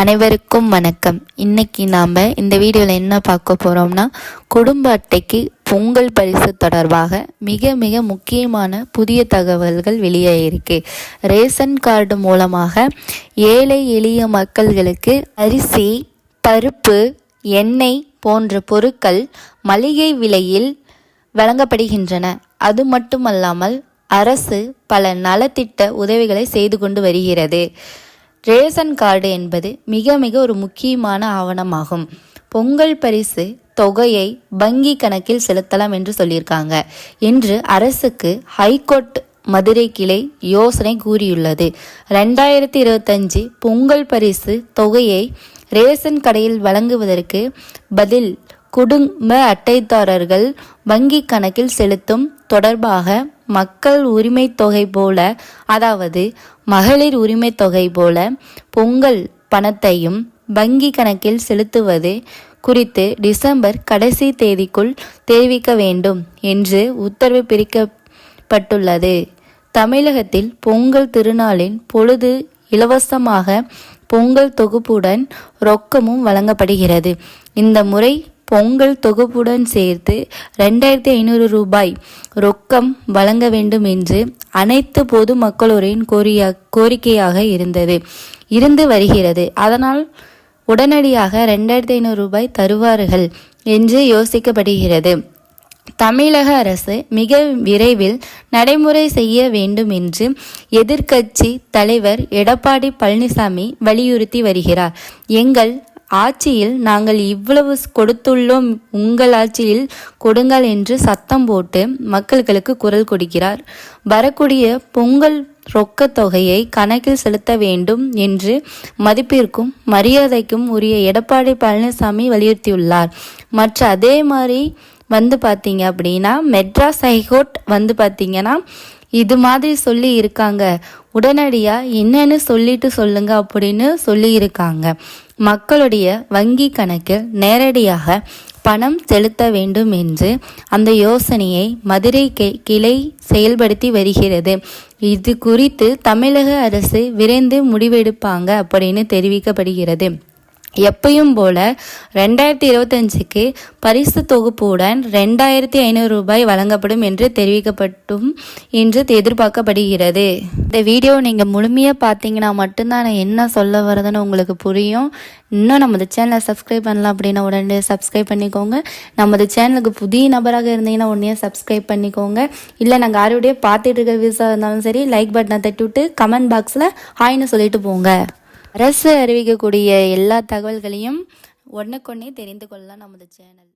அனைவருக்கும் வணக்கம். இன்னைக்கு நாம் இந்த வீடியோவில் என்ன பார்க்க போகிறோம்னா குடும்ப அட்டைக்கு பொங்கல் பரிசு தொடர்பாக மிக மிக முக்கியமான புதிய தகவல்கள் வெளியாகிருக்கு ரேஷன் கார்டு மூலமாக ஏழை எளிய மக்கள்களுக்கு அரிசி பருப்பு எண்ணெய் போன்ற பொருட்கள் மளிகை விலையில் வழங்கப்படுகின்றன. அது மட்டுமல்லாமல் அரசு பல நலத்திட்ட உதவிகளை செய்து கொண்டு வருகிறது. ரேஷன் கார்டு என்பது மிக மிக ஒரு முக்கியமான ஆவணமாகும். பொங்கல் பரிசு தொகையை வங்கி கணக்கில் செலுத்தலாம் என்று சொல்லியிருக்காங்க. என்று அரசுக்கு ஹைகோர்ட் மதுரை கிளை யோசனை கூறியுள்ளது. ரெண்டாயிரத்தி இருபத்தஞ்சு பொங்கல் பரிசு தொகையை ரேஷன் கடையில் வழங்குவதற்கு பதில் குடும்ப அட்டைதாரர்கள் வங்கி கணக்கில் செலுத்தும் தொடர்பாக மக்கள் உரிமை தொகை போல அதாவது மகளிர் உரிமை தொகை போல பொங்கல் பணத்தையும் வங்கி கணக்கில் செலுத்துவது குறித்து டிசம்பர் கடைசி தேதிக்குள் தெரிவிக்க வேண்டும் என்று உத்தரவு பிரிக்கப்பட்டுள்ளது. தமிழகத்தில் பொங்கல் திருநாளின் பொழுது இலவசமாக பொங்கல் தொகுப்புடன் ரொக்கமும் வழங்கப்படுகிறது. இந்த முறை பொங்கல் தொகுப்புடன் சேர்த்து ரெண்டாயிரத்தி ஐநூறு ரூபாய் ரொக்கம் வழங்க வேண்டும் என்று அனைத்து பொது மக்களோரின் கோரியா கோரிக்கையாக இருந்தது. இருந்து வருகிறது. அதனால் உடனடியாக ரெண்டாயிரத்தி ஐநூறு ரூபாய் தருவார்கள் என்று யோசிக்கப்படுகிறது. தமிழக அரசு மிக விரைவில் நடைமுறை செய்ய வேண்டும் என்று எதிர்க்கட்சி தலைவர் எடப்பாடி பழனிசாமி வலியுறுத்தி வருகிறார். எங்கள் ஆட்சியில் நாங்கள் இவ்வளவு கொடுத்துள்ளோம் உங்கள் ஆட்சியில் கொடுங்கள் என்று சத்தம் போட்டு மக்களுக்கு குரல் கொடுக்கிறார். வரக்கூடிய பொங்கல் ரொக்க தொகையை கணக்கில் செலுத்த வேண்டும் என்று மதிப்பிற்கும் மரியாதைக்கும் உரிய எடப்பாடி பழனிசாமி வலியுறுத்தியுள்ளார். மற்ற அதே மாதிரி வந்து பார்த்தீங்க அப்படின்னா மெட்ராஸ் ஹைகோர்ட் வந்து பார்த்தீங்கன்னா இது மாதிரி சொல்லி இருக்காங்க உடனடியாக என்னன்னு சொல்லிட்டு சொல்லுங்க அப்படின்னு சொல்லி இருக்காங்க மக்களுடைய வங்கி கணக்கில் நேரடியாக பணம் செலுத்த வேண்டும் என்று அந்த யோசனையை மதுரை கிளை செயல்படுத்தி வருகிறது. இது குறித்து தமிழக அரசு விரைந்து முடிவெடுப்பாங்க அப்படின்னு தெரிவிக்கப்படுகிறது. எப்பயும் போல ரெண்டாயிரத்தி இருபத்தஞ்சுக்கு பரிசு தொகுப்புடன் ரெண்டாயிரத்தி ஐநூறு ரூபாய் வழங்கப்படும் என்று தெரிவிக்கப்பட்டும் என்று எதிர்பார்க்கப்படுகிறது. இந்த வீடியோ நீங்கள் முழுமையாக பார்த்தீங்கன்னா மட்டும்தான் நான் என்ன சொல்ல வரதுன்னு உங்களுக்கு புரியும். இன்னும் நமது சேனலை சப்ஸ்கிரைப் பண்ணலாம் அப்படின்னா உடனே சப்ஸ்கிரைப் பண்ணிக்கோங்க. நமது சேனலுக்கு புதிய நபராக இருந்தீங்கன்னா உடனே சப்ஸ்கிரைப் பண்ணிக்கோங்க. இல்லை நாங்கள் யாரோடய பார்த்துட்டு இருக்க வியூஸாக இருந்தாலும் சரி லைக் பட்டனை தட்டி விட்டு கமெண்ட் பாக்ஸில் ஹாய்னு சொல்லிட்டு போங்க. அரசு அறிவிக்கக்கூடிய எல்லா தகவல்களையும் ஒன்றுக்கொன்னே தெரிந்து கொள்ளலாம் நமது சேனல்.